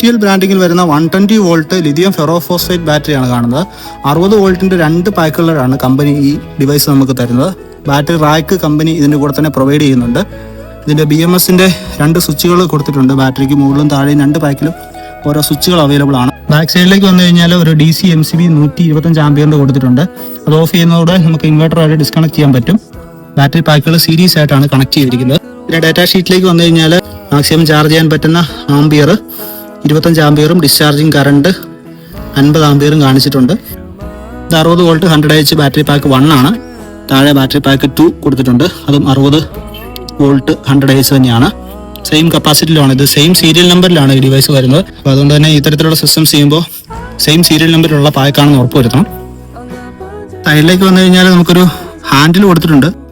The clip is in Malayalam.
ടി എൽ ബ്രാൻഡിങ്ങിൽ വരുന്ന one twenty volt lithium ferrophosphate ബാറ്ററിയാണ് കാണുന്നത്. അറുപത് വോൾട്ടിന്റെ രണ്ട് പാക്കുകളിലാണ് കമ്പനി ഈ ഡിവൈസ് നമുക്ക് തരുന്നത്. ബാറ്ററി റാക്ക് കമ്പനി ഇതിന്റെ കൂടെ തന്നെ പ്രൊവൈഡ് ചെയ്യുന്നുണ്ട്. ഇതിന്റെ ബി എം എസിന്റെ രണ്ട് സ്വിച്ചുകൾ കൊടുത്തിട്ടുണ്ട്. ബാറ്ററിക്ക് മുകളിലും താഴെയും രണ്ട് പാക്കിലും ഓരോ സ്വിച്ചുകൾ അവൈലബിൾ ആണ്. ബാക്ക് സൈഡിലേക്ക് വന്നു കഴിഞ്ഞാൽ ഒരു D C M C B നൂറ്റി ഇരുപത്തഞ്ച് ആംബിയറിന്റെ കൊടുത്തിട്ടുണ്ട്. അത് ഓഫ് ചെയ്യുന്നതോടെ നമുക്ക് ഇൻവെർട്ടറുമായിട്ട് ഡിസ്കണക്ട് ചെയ്യാൻ പറ്റും. ബാറ്ററി പാക്കുകൾ സീരീസ് ആയിട്ടാണ് കണക്ട് ചെയ്തിരിക്കുന്നത്. പിന്നെ ഡാറ്റ ഷീറ്റിലേക്ക് വന്നു കഴിഞ്ഞാൽ മാക്സിമം ചാർജ് ചെയ്യാൻ പറ്റുന്ന ആംബിയർ ഇരുപത്തഞ്ച് ആംബിയറും ഡിസ്ചാർജിങ് കറണ്ട് അൻപത് ആംബിയറും കാണിച്ചിട്ടുണ്ട്. ഇത് അറുപത് volt hundred H battery pack one ആണ്. താഴെ ബാറ്ററി പാക്ക് ടു കൊടുത്തിട്ടുണ്ട്. അതും അറുപത് വോൾട്ട് ഹൺഡ്രഡ് എച്ച് തന്നെയാണ്. സെയിം കപ്പാസിറ്റിയിലാണ് ഇത് സെയിം സീരിയൽ നമ്പറിലാണ് ഈ ഡിവൈസ് വരുന്നത്. അപ്പോൾ അതുകൊണ്ട് തന്നെ ഇത്തരത്തിലുള്ള സിസ്റ്റം ചെയ്യുമ്പോൾ സെയിം സീരിയൽ നമ്പറിലുള്ള പാക്കാണെന്ന് ഉറപ്പ് വരുത്തണം. സൈഡിലേക്ക് വന്നു കഴിഞ്ഞാൽ നമുക്കൊരു ഹാൻഡിൽ കൊടുത്തിട്ടുണ്ട്.